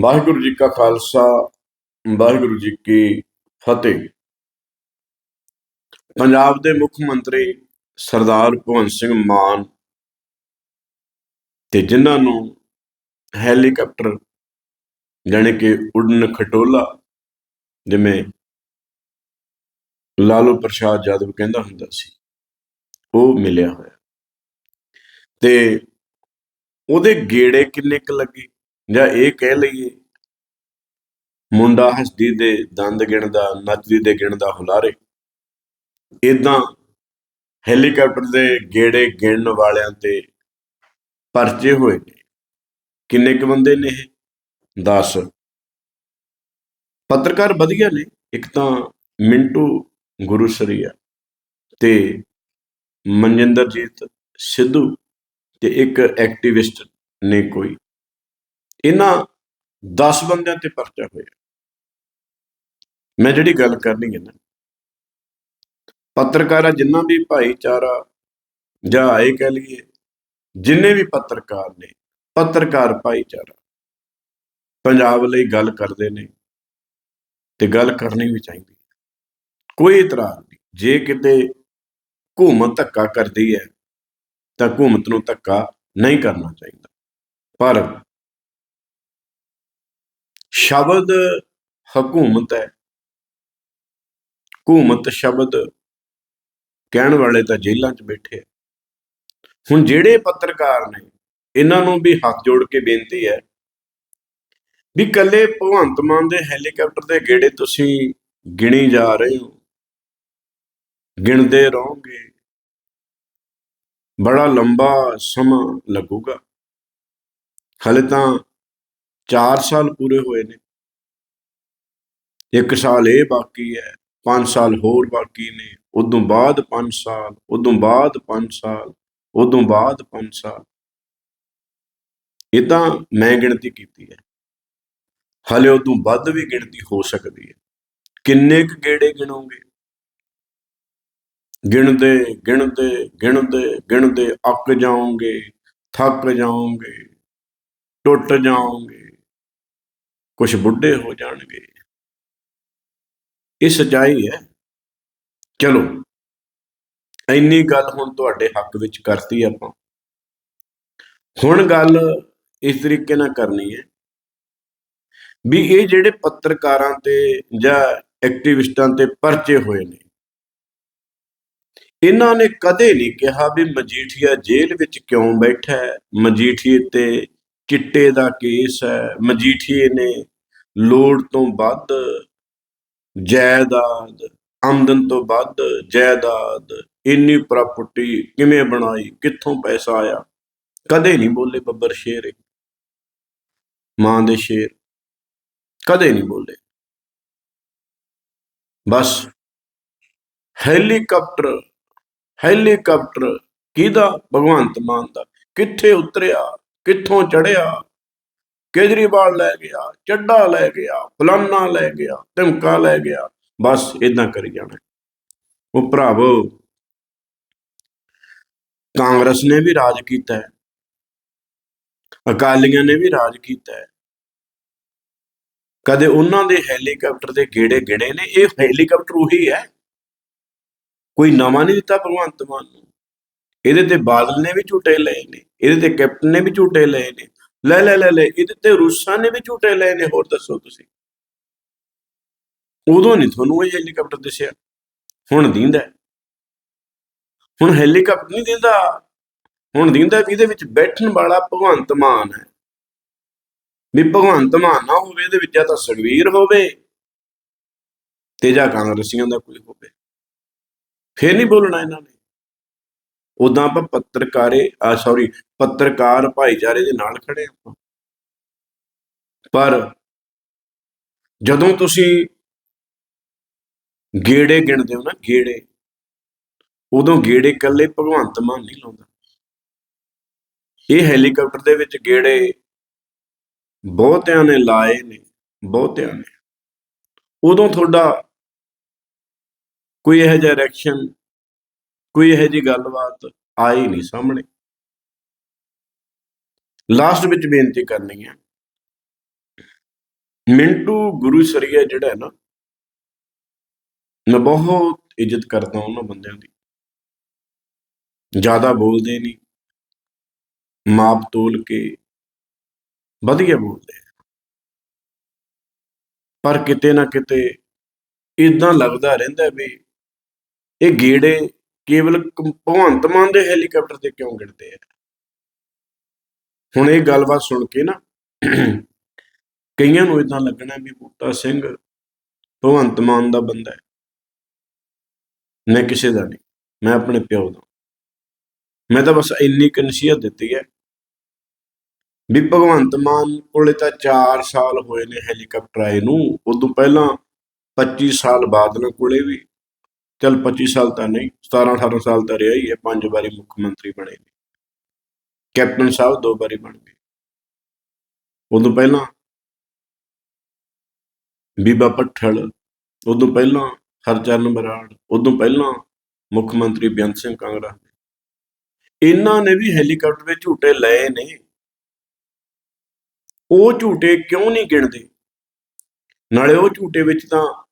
ਵਾਹਿਗੁਰੂ ਜੀ ਕਾ ਖਾਲਸਾ, ਵਾਹਿਗੁਰੂ ਜੀ ਕੀ ਫਤਿਹ। ਪੰਜਾਬ ਦੇ ਮੁੱਖ ਮੰਤਰੀ ਸਰਦਾਰ ਭਗਵੰਤ ਸਿੰਘ ਮਾਨ ਤੇ ਜਿਨ੍ਹਾਂ ਨੂੰ ਹੈਲੀਕਾਪਟਰ ਜਾਣੀ ਕਿ ਉਡਨ ਖਟੋਲਾ, ਜਿਵੇਂ ਲਾਲੂ ਪ੍ਰਸ਼ਾਦ ਯਾਦਵ ਕਹਿੰਦਾ ਹੁੰਦਾ ਸੀ, ਉਹ ਮਿਲਿਆ ਹੋਇਆ। ਤੇ ਉਹਦੇ ਗੇੜੇ ਕਿੰਨੇ ਕੁ ਲੱਗੇ? ਜਾਂ ਇਹ ਕਹਿ ਲਈਏ, ਮੁੰਡਾ ਹਸਦੀ ਦੇ ਦੰਦ ਗਿਣਦਾ, ਨੱਚਦੀ ਦੇ ਗਿਣਦਾ ਹੁਲਾਰੇ। ਇਦਾਂ ਹੈਲੀਕਾਪਟਰ ਦੇ ਗੇੜੇ ਗਿਣਨ ਵਾਲਿਆਂ ਤੇ ਪਰਚੇ ਹੋਏ ਨੇ। ਕਿੰਨੇ ਕੁ ਬੰਦੇ ਨੇ ਇਹ? 10 ਪੱਤਰਕਾਰ ਵਧੀਆ ਨੇ, ਇੱਕ ਤਾਂ ਮਿੰਟੂ ਗੁਰੂਸਰੀਆ ਤੇ ਮਨਜਿੰਦਰਜੀਤ ਸਿੱਧੂ ਤੇ ਇੱਕ ਐਕਟਿਵਿਸਟ ਨੇ ਕੋਈ। ਇਹਨਾਂ 10 ਬੰਦਿਆਂ ਤੇ ਪਰਚਾ ਹੋਇਆ। ਮੈਂ ਜਿਹੜੀ ਗੱਲ ਕਰਨੀ ਹੈ ਨਾ, ਪੱਤਰਕਾਰਾਂ ਜਿੰਨਾ ਵੀ ਭਾਈਚਾਰਾ ਜਾਂ ਇਹ ਕਹਿ ਲਈਏ, ਜਿੰਨੇ ਵੀ ਪੱਤਰਕਾਰ ਨੇ, ਪੱਤਰਕਾਰ ਭਾਈਚਾਰਾ, ਪੰਜਾਬ ਲਈ ਗੱਲ ਕਰਦੇ ਨੇ ਤੇ ਗੱਲ ਕਰਨੀ ਵੀ ਚਾਹੀਦੀ ਹੈ। ਕੋਈ ਇਤਰਾਜ਼ ਨਹੀਂ। ਜੇ ਕਿਤੇ ਹਕੂਮਤ ਧੱਕਾ ਕਰਦੀ ਹੈ, ਤਾਂ ਹਕੂਮਤ ਨੂੰ ਧੱਕਾ ਨਹੀਂ ਕਰਨਾ ਚਾਹੀਦਾ। ਪਰ ਸ਼ਬਦ ਹਕੂਮਤ ਹੈ। ਹਕੂਮਤ ਸ਼ਬਦ ਕਹਿਣ ਵਾਲੇ ਤਾਂ ਜੇਲ੍ਹਾਂ 'ਚ ਬੈਠੇ ਆ। ਹੁਣ ਜਿਹੜੇ ਪੱਤਰਕਾਰ ਨੇ ਇਹਨਾਂ ਨੂੰ ਵੀ ਹੱਥ ਜੋੜ ਕੇ ਬੇਨਤੀ ਹੈ ਵੀ ਕੱਲੇ ਭਗਵੰਤ ਮਾਨ ਦੇ ਹੈਲੀਕਾਪਟਰ ਦੇ ਗੇੜੇ ਤੁਸੀਂ ਗਿਣੀ ਜਾ ਰਹੇ ਹੋ, ਗਿਣਦੇ ਰਹੋਗੇ, ਬੜਾ ਲੰਬਾ ਸਮਾਂ ਲੱਗੂਗਾ। ਹਲੇ ਤਾਂ 4 ਸਾਲ ਪੂਰੇ ਹੋਏ ਨੇ। ਇੱਕ ਸਾਲ ਇਹ ਬਾਕੀ ਹੈ 5 ਸਾਲ ਹੋਰ ਬਾਕੀ ਨੇ। ਉਦੋਂ ਬਾਅਦ 5 ਸਾਲ, ਉਦੋਂ ਬਾਅਦ 5 ਸਾਲ, ਉਦੋਂ ਬਾਅਦ 5 ਸਾਲ। ਇਹ ਤਾਂ ਮੈਂ ਗਿਣਤੀ ਕੀਤੀ ਹੈ। ਹਲੇ ਉਦੋਂ ਵੱਧ ਵੀ ਗਿਣਤੀ ਹੋ ਸਕਦੀ ਹੈ। ਕਿੰਨੇ ਕੁ ਗੇੜੇ ਗਿਣੋਗੇ? ਗਿਣਦੇ ਗਿਣਦੇ ਗਿਣਦੇ ਗਿਣਦੇ ਅੱਕ ਜਾਓਗੇ, ਥੱਕ ਜਾਓਗੇ, ਟੁੱਟ ਜਾਓਗੇ। ਕੁਝ ਬੁੱਢੇ ਹੋ ਜਾਣਗੇ। ਇਹ ਸਚਾਈ ਹੈ। ਚਲੋ, ਇੰਨੀ ਗੱਲ ਹੁਣ ਤੁਹਾਡੇ ਹੱਕ ਵਿੱਚ ਕਰਤੀ ਆਪਾਂ। ਹੁਣ ਗੱਲ ਇਸ ਤਰੀਕੇ ਨਾਲ ਕਰਨੀ ਹੈ ਵੀ ਇਹ ਜਿਹੜੇ ਪੱਤਰਕਾਰਾਂ ਤੇ ਜਾਂ ਐਕਟਿਵਿਸਟਾਂ ਤੇ ਪਰਚੇ ਹੋਏ ਨੇ, ਇਹਨਾਂ ਨੇ ਕਦੇ ਨਹੀਂ ਕਿਹਾ ਵੀ ਮਜੀਠੀਆ ਜੇਲ੍ਹ ਵਿੱਚ ਕਿਉਂ ਬੈਠਾ ਹੈ? ਮਜੀਠੀਏ ਤੇ ਚਿੱਟੇ ਦਾ ਕੇਸ ਹੈ, ਮਜੀਠੀਏ ਨੇ ਲੋੜ ਤੋਂ ਵੱਧ ਜਾਇਦਾਦ, ਆਮਦਨ ਤੋਂ ਵੱਧ ਜਾਇਦਾਦ, ਇੰਨੀ ਪ੍ਰਾਪਰਟੀ ਕਿਵੇਂ ਬਣਾਈ, ਕਿੱਥੋਂ ਪੈਸਾ ਆਇਆ? ਕਦੇ ਨਹੀਂ ਬੋਲੇ ਬੱਬਰ ਸ਼ੇਰ ਇਹ। ਮਾਂ ਦੇ ਸ਼ੇਰ। ਕਦੇ ਨਹੀਂ ਬੋਲੇ। ਬਸ ਹੈਲੀਕਾਪਟਰ ਹੈਲੀਕਾਪਟਰ ਕਿਹਦਾ? ਭਗਵੰਤ ਮਾਨ ਦਾ। ਕਿੱਥੇ ਉਤਰਿਆ? ਕਿੱਥੋਂ ਚੜਿਆ ਕੇਜਰੀਵਾਲ ਲੈ ਗਿਆ, ਚੱਡਾ ਲੈ ਗਿਆ, ਫਲਾਨਾ ਲੈ ਗਿਆ, ਧਮਕਾ ਲੈ ਗਿਆ। ਬਸ ਇਦਾਂ ਕਰੀ ਜਾਣਾ। ਉਹ ਭਰਾਵੋ, ਕਾਂਗਰਸ ਨੇ ਵੀ ਰਾਜ ਕੀਤਾ ਹੈ। ਅਕਾਲੀਆਂ ਨੇ ਵੀ ਰਾਜ ਕੀਤਾ ਹੈ। ਕਦੇ ਉਹਨਾਂ ਦੇ ਹੈਲੀਕਾਪਟਰ ਦੇ ਗੇੜੇ ਗੇੜੇ ਨੇ? ਇਹ ਹੈਲੀਕਾਪਟਰ ਉਹੀ ਹੈ। ਕੋਈ ਨਵਾਂ ਨਹੀਂ ਦਿੱਤਾ ਭਗਵੰਤ ਮਾਨ ਨੂੰ। ਇਹਦੇ ਤੇ ਬਾਦਲ ਨੇ ਵੀ ਝੂਟੇ ਲਏ ਨੇ। ਇਹਦੇ ਤੇ ਕੈਪਟਨ ਨੇ ਵੀ ਝੂਟੇ ਲਏ ਨੇ। ਲੈ ਲੈ ਲੈ ਲੈ, ਇਹਦੇ ਤੇ ਰੂਸਾਂ ਨੇ ਵੀ ਝੂਟੇ ਲਏ ਨੇ, ਹੋਰ ਦੱਸੋ ਤੁਸੀਂ। ਉਦੋਂ ਨਹੀਂ ਤੁਹਾਨੂੰ ਇਹ ਹੈਲੀਕਾਪਟਰ ਦਿਸਿਆ। ਹੁਣ ਦਿੰਦਾ ਹੁਣ ਹੈਲੀਕਾਪਟਰ ਨਹੀਂ ਦਿੰਦਾ। ਹੁਣ ਦਿੰਦਾ ਵੀ ਇਹਦੇ ਵਿੱਚ ਬੈਠਣ ਵਾਲਾ ਭਗਵੰਤ ਮਾਨ ਹੈ। ਵੀ ਭਗਵੰਤ ਮਾਨ ਨਾ ਹੋਵੇ, ਇਹਦੇ ਵਿੱਚ ਜਾਂ ਤਾਂ ਸੁਖਵੀਰ ਹੋਵੇ ਤੇ ਜਾਂ ਕਾਂਗਰਸੀਆਂ ਦਾ ਕੋਈ ਹੋਵੇ। ਫੇਰ ਨਹੀਂ ਬੋਲਣਾ ਇਹਨਾਂ ਨੇ। ਉਦਾਂ ਆਪਾਂ ਪੱਤਰਕਾਰੇ ਆ ਸੌਰੀ ਪੱਤਰਕਾਰ ਭਾਈਚਾਰੇ ਦੇ ਨਾਲ ਖੜੇ ਆਪਾਂ। ਪਰ ਜਦੋਂ ਤੁਸੀਂ ਗੇੜੇ ਗਿਣਦੇ ਹੋ ਨਾ, ਗੇੜੇ, ਉਦੋਂ ਗੇੜੇ ਇਕੱਲੇ ਭਗਵੰਤ ਮਾਨ ਨਹੀਂ ਲਾਉਂਦਾ। ਇਹ ਹੈਲੀਕਾਪਟਰ ਦੇ ਵਿੱਚ ਗੇੜੇ ਬਹੁਤਿਆਂ ਨੇ ਲਾਏ ਨੇ, ਬਹੁਤਿਆਂ ਨੇ। ਉਦੋਂ ਤੁਹਾਡਾ ਕੋਈ ਇਹੋ ਜਿਹਾ ਰਿਐਕਸ਼ਨ ਕੋਈ ਇਹੋ ਜਿਹੀ ਗੱਲਬਾਤ ਆਈ ਨਹੀਂ ਸਾਹਮਣੇ। ਲਾਸਟ ਵਿੱਚ ਬੇਨਤੀ ਕਰਨੀ ਹੈ। ਮਿੰਟੂ ਗੁਰੂ ਸਰੀਆ ਜਿਹੜਾ ਹੈ ਨਾ, ਮੈਂ ਬਹੁਤ ਇੱਜ਼ਤ ਕਰਦਾ ਉਹਨਾਂ ਬੰਦਿਆਂ ਦੀ। ਜ਼ਿਆਦਾ ਬੋਲਦੇ ਨਹੀਂ। ਮਾਪ ਤੋਲ ਕੇ ਵਧੀਆ ਬੋਲਦੇ ਪਰ ਕਿਤੇ ਨਾ ਕਿਤੇ ਇਦਾਂ ਲੱਗਦਾ ਰਹਿੰਦਾ ਵੀ ਇਹ ਗੇੜੇ ਕੇਵਲ ਭਗਵੰਤ ਮਾਨ ਦੇ ਹੈਲੀਕਾਪਟਰ ਤੇ ਕਿਉਂ ਗਿਣਦੇ ਆ? ਹੁਣ ਇਹ ਗੱਲਬਾਤ ਸੁਣ ਕੇ ਨਾ ਕਈਆਂ ਨੂੰ ਇਦਾਂ ਲੱਗਣਾ ਵੀ ਬੂਟਾ ਸਿੰਘ ਭਗਵੰਤ ਮਾਨ ਦਾ ਬੰਦਾ ਹੈ। ਮੈਂ ਕਿਸੇ ਦਾ ਨਹੀਂ, ਮੈਂ ਆਪਣੇ ਪਿਓ ਦਾ। ਮੈਂ ਤਾਂ ਬਸ ਇੰਨੀ ਕੁ ਨਸੀਹਤ ਦਿੱਤੀ ਹੈ ਵੀ ਭਗਵੰਤ ਮਾਨ ਕੋਲੇ ਤਾਂ 4 ਸਾਲ ਹੋਏ ਨੇ ਹੈਲੀਕਾਪਟਰ ਆਏ ਨੂੰ, ਉਦੋਂ ਪਹਿਲਾਂ 25 ਸਾਲ ਬਾਦਲ ਕੋਲੇ ਵੀ। ਚਲ 25 ਸਾਲ ਤਾਂ ਨਹੀਂ 17 18 ਸਾਲ ਤਾਂ ਰਿਹਾ ਹੀ ਹੈ, ਪੰਜ ਵਾਰੀ ਮੁੱਖ ਮੰਤਰੀ ਬਣੇ ਨੇ। ਕੈਪਟਨ ਸਾਹਿਬ ਦੋ ਵਾਰੀ ਬਣ ਗਏ। ਉਦੋਂ ਪਹਿਲਾਂ ਬੀਬਾ ਪੱਠਲ ਉਦੋਂ ਪਹਿਲਾਂ ਹਰਚਰਨ ਬਰਾੜ, ਉਦੋਂ ਪਹਿਲਾਂ ਮੁੱਖ ਮੰਤਰੀ ਬੇਅੰਤ ਸਿੰਘ ਕਾਂਗੜਾ। ਇਹਨਾਂ ਨੇ ਵੀ ਹੈਲੀਕਾਪਟਰ ਵਿੱਚ ਝੂਟੇ ਲਏ ਨੇ। ਉਹ ਝੂਟੇ ਕਿਉਂ ਨਹੀਂ ਗਿਣਦੇ? ਨਾਲੇ ਉਹ ਝੂਟੇ ਵਿੱਚ ਤਾਂ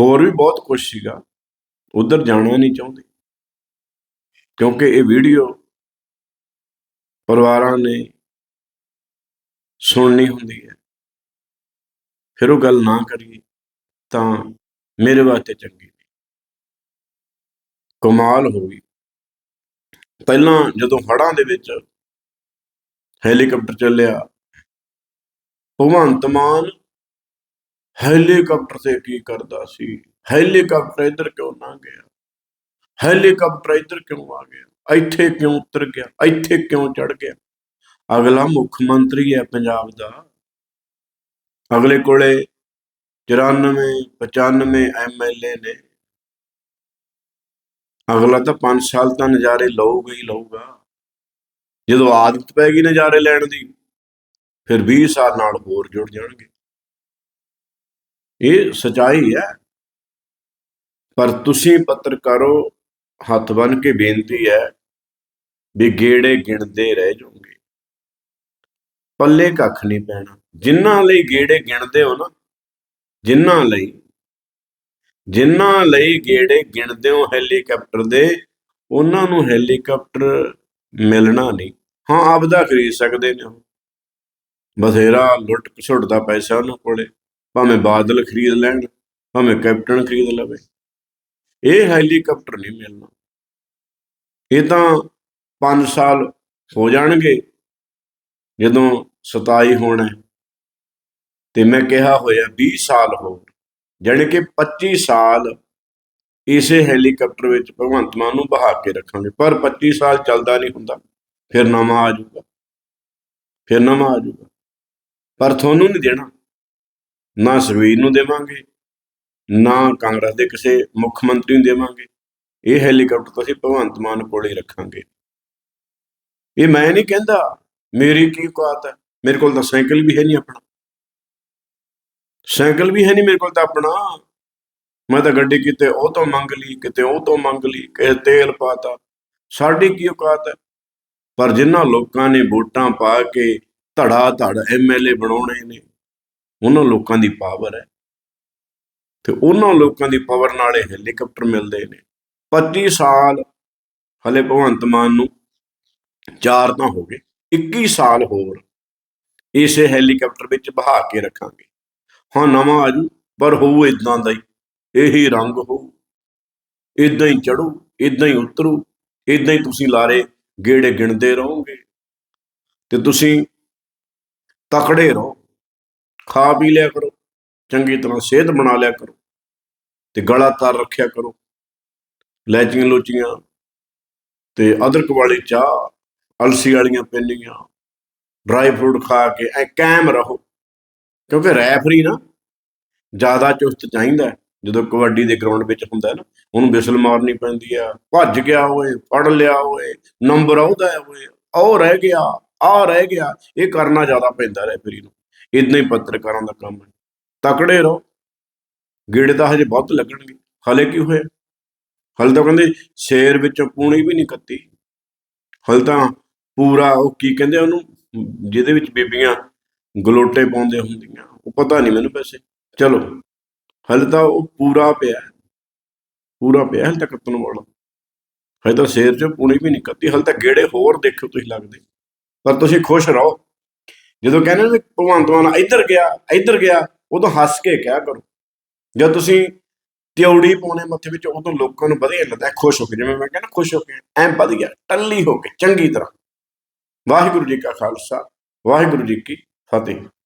ਹੋਰ ਵੀ ਬਹੁਤ ਕੁਝ ਸੀਗਾ। ਉਧਰ ਜਾਣਾ ਨਹੀਂ ਚਾਹੁੰਦੇ। ਕਿਉਂਕਿ ਇਹ ਵੀਡੀਓ ਪਰਿਵਾਰਾਂ ਨੇ ਸੁਣਨੀ ਹੁੰਦੀ ਹੈ। ਫਿਰ ਉਹ ਗੱਲ ਨਾ ਕਰੀਏ ਤਾਂ ਮੇਰੇ ਵਾਸਤੇ ਚੰਗੀ ਨਹੀਂ। ਕਮਾਲ ਹੋ ਗਈ। ਪਹਿਲਾਂ ਜਦੋਂ ਹੜ੍ਹਾਂ ਦੇ ਵਿੱਚ ਹੈਲੀਕਾਪਟਰ ਚੱਲਿਆ, ਭਗਵੰਤ ਮਾਨ ਹੈਲੀਕਾਪਟਰ ਤੇ ਕੀ ਕਰਦਾ ਸੀ? ਹੈਲੀਕਾਪਟਰ ਇੱਧਰ ਕਿਉਂ ਨਾ ਗਿਆ? ਹੈਲੀਕਾਪਟਰ ਇੱਧਰ ਕਿਉਂ ਆ ਗਿਆ? ਇੱਥੇ ਕਿਉਂ ਉਤਰ ਗਿਆ? ਇੱਥੇ ਕਿਉਂ ਚੜ ਗਿਆ? ਅਗਲਾ ਮੁੱਖ ਮੰਤਰੀ ਹੈ ਪੰਜਾਬ ਦਾ। ਅਗਲੇ ਕੋਲੇ 94 95 ਐਮਐਲਏ ਨੇ। ਅਗਲਾ ਤਾਂ 5 ਸਾਲ ਤਾਂ ਨਜ਼ਾਰੇ ਲਊਗਾ ਹੀ ਲਊਗਾ। ਜਦੋਂ ਆਦਤ ਪੈ ਗਈ ਨਜ਼ਾਰੇ ਲੈਣ ਦੀ, ਫਿਰ 20 ਸਾਲ ਨਾਲ ਹੋਰ ਜੁੜ ਜਾਣਗੇ। ਇਹ ਸਚਾਈ ਹੈ। ਪਰ ਤੁਸੀਂ ਪੱਤਰਕਾਰੋ ਹੱਥ ਬੰਨ ਕੇ ਬੇਨਤੀ ਹੈ ਵੀ ਗੇੜੇ ਗਿਣਦੇ ਰਹਿ ਜਾਓਗੇ। ਪੱਲੇ ਕੱਖ ਨਹੀਂ ਪੈਣਾ। ਜਿਨ੍ਹਾਂ ਲਈ ਗੇੜੇ ਗਿਣਦੇ ਹੋ ਨਾ, ਜਿਨ੍ਹਾਂ ਲਈ ਜਿਨ੍ਹਾਂ ਲਈ ਗੇੜੇ ਗਿਣਦੇ ਹੋ ਹੈਲੀਕਾਪਟਰ ਦੇ, ਉਹਨਾਂ ਨੂੰ ਹੈਲੀਕਾਪਟਰ ਮਿਲਣਾ ਨਹੀਂ। ਹਾਂ, ਆਪਦਾ ਖਰੀਦ ਸਕਦੇ ਨੇ ਉਹ। ਬਥੇਰਾ ਲੁੱਟ ਘਸੁੱਟ ਦਾ ਪੈਸਾ ਉਹਨਾਂ ਕੋਲੇ। ਭਾਵੇਂ ਬਾਦਲ ਖਰੀਦ ਲੈਣ ਭਾਵੇਂ ਕੈਪਟਨ ਖਰੀਦ ਲਵੇ। ਇਹ ਹੈਲੀਕਾਪਟਰ ਨਹੀਂ ਮਿਲਣਾ। ਇਹ ਤਾਂ 5 ਸਾਲ ਹੋ ਜਾਣਗੇ ਜਦੋਂ 27 ਹੋਣਾ ਹੈ, ਤੇ ਮੈਂ ਕਿਹਾ ਹੋਇਆ 20 ਸਾਲ ਹੋਰ ਜਾਣੀ ਕਿ 25 ਸਾਲ ਇਸੇ ਹੈਲੀਕਾਪਟਰ ਵਿੱਚ ਭਗਵੰਤ ਮਾਨ ਨੂੰ ਬਹਾ ਕੇ ਰੱਖਾਂਗੇ। ਪਰ 25 ਸਾਲ ਚੱਲਦਾ ਨਹੀਂ ਹੁੰਦਾ। ਫਿਰ ਨਵਾਂ ਆ ਜਾਊਗਾ। ਫਿਰ ਨਵਾਂ ਆ ਜਾਊਗਾ। ਪਰ ਤੁਹਾਨੂੰ ਨਹੀਂ ਦੇਣਾ। ਨਾ ਸਵੀਰ ਨੂੰ ਦੇਵਾਂਗੇ, ਨਾ ਕਾਂਗਰਸ ਦੇ ਕਿਸੇ ਮੁੱਖ ਮੰਤਰੀ ਨੂੰ ਦੇਵਾਂਗੇ। ਇਹ ਹੈਲੀਕਾਪਟਰ ਤਾਂ ਅਸੀਂ ਭਗਵੰਤ ਮਾਨ ਕੋਲ ਹੀ ਰੱਖਾਂਗੇ। ਇਹ ਮੈਂ ਨਹੀਂ ਕਹਿੰਦਾ, ਮੇਰੀ ਕੀ ਔਕਾਤ ਹੈ? ਮੇਰੇ ਕੋਲ ਤਾਂ ਸਾਈਕਲ ਵੀ ਹੈ ਨਹੀਂ ਆਪਣਾ। ਸਾਈਕਲ ਵੀ ਹੈ ਨਹੀਂ ਮੇਰੇ ਕੋਲ ਤਾਂ ਆਪਣਾ। ਮੈਂ ਤਾਂ ਗੱਡੀ ਕਿਤੇ ਉਹ ਤੋਂ ਮੰਗ ਲਈ, ਕਿਤੇ ਉਹ ਤੋਂ ਮੰਗ ਲਈ, ਕਿਤੇ ਤੇਲ ਪਾਤਾ। ਸਾਡੀ ਕੀ ਔਕਾਤ ਹੈ? ਪਰ ਜਿਨ੍ਹਾਂ ਲੋਕਾਂ ਨੇ ਵੋਟਾਂ ਪਾ ਕੇ ਧੜਾ ਧੜ ਐਮਐਲਏ ਬਣਾਉਣੇ ਨੇ ਉਹਨਾਂ ਲੋਕਾਂ ਦੀ ਪਾਵਰ ਹੈ। ਤੇ ਉਹਨਾਂ ਲੋਕਾਂ ਦੀ ਪਾਵਰ ਨਾਲ ਇਹ ਹੈਲੀਕਾਪਟਰ ਮਿਲਦੇ ਨੇ। 25 ਸਾਲ ਹਲੇ ਭਗਵੰਤ ਮਾਨ ਨੂੰ ਚਾਰ ਤਾਂ ਹੋ ਗਏ 21 ਸਾਲ ਹੋਰ ਇਸੇ ਹੈਲੀਕਾਪਟਰ ਵਿੱਚ ਬਹਾ ਕੇ ਰੱਖਾਂਗੇ। ਹਾਂ, ਨਵਾਂ ਆ ਆਜੂ ਪਰ ਹੋਊ ਇਦਾਂ ਦਾ ਹੀ। ਇਹੀ ਰੰਗ ਹੋਊ ਇਦਾਂ ਹੀ ਚੜੂ ਇਦਾਂ ਹੀ ਉਤਰੂ ਇਦਾਂ ਹੀ ਤੁਸੀਂ ਲਾਰੇ ਗੇੜੇ ਗਿਣਦੇ ਰਹੋਗੇ। ਤੇ ਤੁਸੀਂ ਤਕੜੇ ਰਹੋ। ਖਾ ਪੀ ਲਿਆ ਕਰੋ, ਚੰਗੀ ਤਰ੍ਹਾਂ ਸਿਹਤ ਬਣਾ ਲਿਆ ਕਰੋ ਤੇ ਗਲਾ ਤਾਰ ਰੱਖਿਆ ਕਰੋ ਲੈਚੀਆਂ ਲੋਚੀਆਂ ਤੇ ਅਦਰਕ ਵਾਲੀ ਚਾਹ, ਅਲਸੀ ਵਾਲੀਆਂ ਪਿੰਨੀਆਂ ਡਰਾਈ ਫਰੂਟ ਖਾ ਕੇ ਐ ਕਾਇਮ ਰਹੋ, ਕਿਉਂਕਿ ਰੈਫਰੀ ਨਾ ਜ਼ਿਆਦਾ ਚੁਸਤ ਚਾਹੀਦਾ ਜਦੋਂ ਕਬੱਡੀ ਦੇ ਗਰਾਊਂਡ ਵਿੱਚ ਹੁੰਦਾ ਨਾ, ਉਹਨੂੰ ਵਿਸਲ ਮਾਰਨੀ ਪੈਂਦੀ ਆ, ਭੱਜ ਗਿਆ ਓਏ ਫੜ ਲਿਆ ਓਏ ਨੰਬਰ ਆਉਦਾ ਹੈ ਉਹ ਰਹਿ ਗਿਆ ਆ ਰਹਿ ਗਿਆ, ਇਹ ਕਰਨਾ ਜ਼ਿਆਦਾ ਪੈਂਦਾ ਰੈਫਰੀ ਨੂੰ। ਇਦਾਂ ਹੀ ਪੱਤਰਕਾਰਾਂ ਦਾ ਕੰਮ ਹੈ। ਤਕੜੇ ਰਹੋ। ਗੇੜੇ ਤਾਂ ਹਜੇ ਬਹੁਤ ਲੱਗਣਗੇ। ਹਲੇ ਕੀ ਹੋਇਆ? ਹਲ ਤਾਂ ਕਹਿੰਦੇ ਸ਼ੇਰ ਵਿੱਚੋਂ ਪੂਣੀ ਵੀ ਨਹੀਂ ਕੱਤੀ। ਹਲ ਤਾਂ ਪੂਰਾ ਉਹ ਕੀ ਕਹਿੰਦੇ ਉਹਨੂੰ? ਜਿਹਦੇ ਵਿੱਚ ਬੀਬੀਆਂ ਗਲੋਟੇ ਪਾਉਂਦੇ ਹੁੰਦੀਆਂ। ਉਹ ਪਤਾ ਨਹੀਂ ਮੈਨੂੰ ਵੈਸੇ। ਚਲੋ। ਹਲੇ ਤਾਂ ਉਹ ਪੂਰਾ ਪਿਆ। ਪੂਰਾ ਪਿਆ ਹਲੇ ਤਾਂ ਕੱਤਣ ਵਾਲਾ। ਹਲੇ ਤਾਂ ਸ਼ੇਰ ਚ ਪੂਣੀ ਵੀ ਨਹੀਂ ਕੱਤੀ। ਹਲੇ ਤਾਂ ਗੇੜੇ ਹੋਰ ਦੇਖੋ ਤੁਸੀਂ ਲੱਗਦੇ। ਪਰ ਤੁਸੀਂ ਖੁਸ਼ ਰਹੋ। ਜਦੋਂ ਕਹਿੰਦੇ ਨੇ ਵੀ ਭਗਵੰਤ ਮਾਨ, ਇੱਧਰ ਗਿਆ ਇੱਧਰ ਗਿਆ, ਉਦੋਂ ਹੱਸ ਕੇ ਕਿਹਾ ਕਰੋ। ਜਦ ਤੁਸੀਂ ਤਿਉੜੀ ਪਾਉਣੇ ਮੱਥੇ ਵਿੱਚ, ਉਦੋਂ ਲੋਕਾਂ ਨੂੰ ਵਧੀਆ ਲੱਗਦਾ, ਖੁਸ਼ ਹੋ ਕੇ, ਜਿਵੇਂ ਮੈਂ ਕਹਿੰਦਾ ਖੁਸ਼ ਹੋ ਕੇ, ਐਂ ਵਧੀਆ ਟੱਲੀ ਹੋ ਕੇ, ਚੰਗੀ ਤਰ੍ਹਾਂ। ਵਾਹਿਗੁਰੂ ਜੀ ਕਾ ਖਾਲਸਾ, ਵਾਹਿਗੁਰੂ ਜੀ ਕੀ ਫਤਿਹ।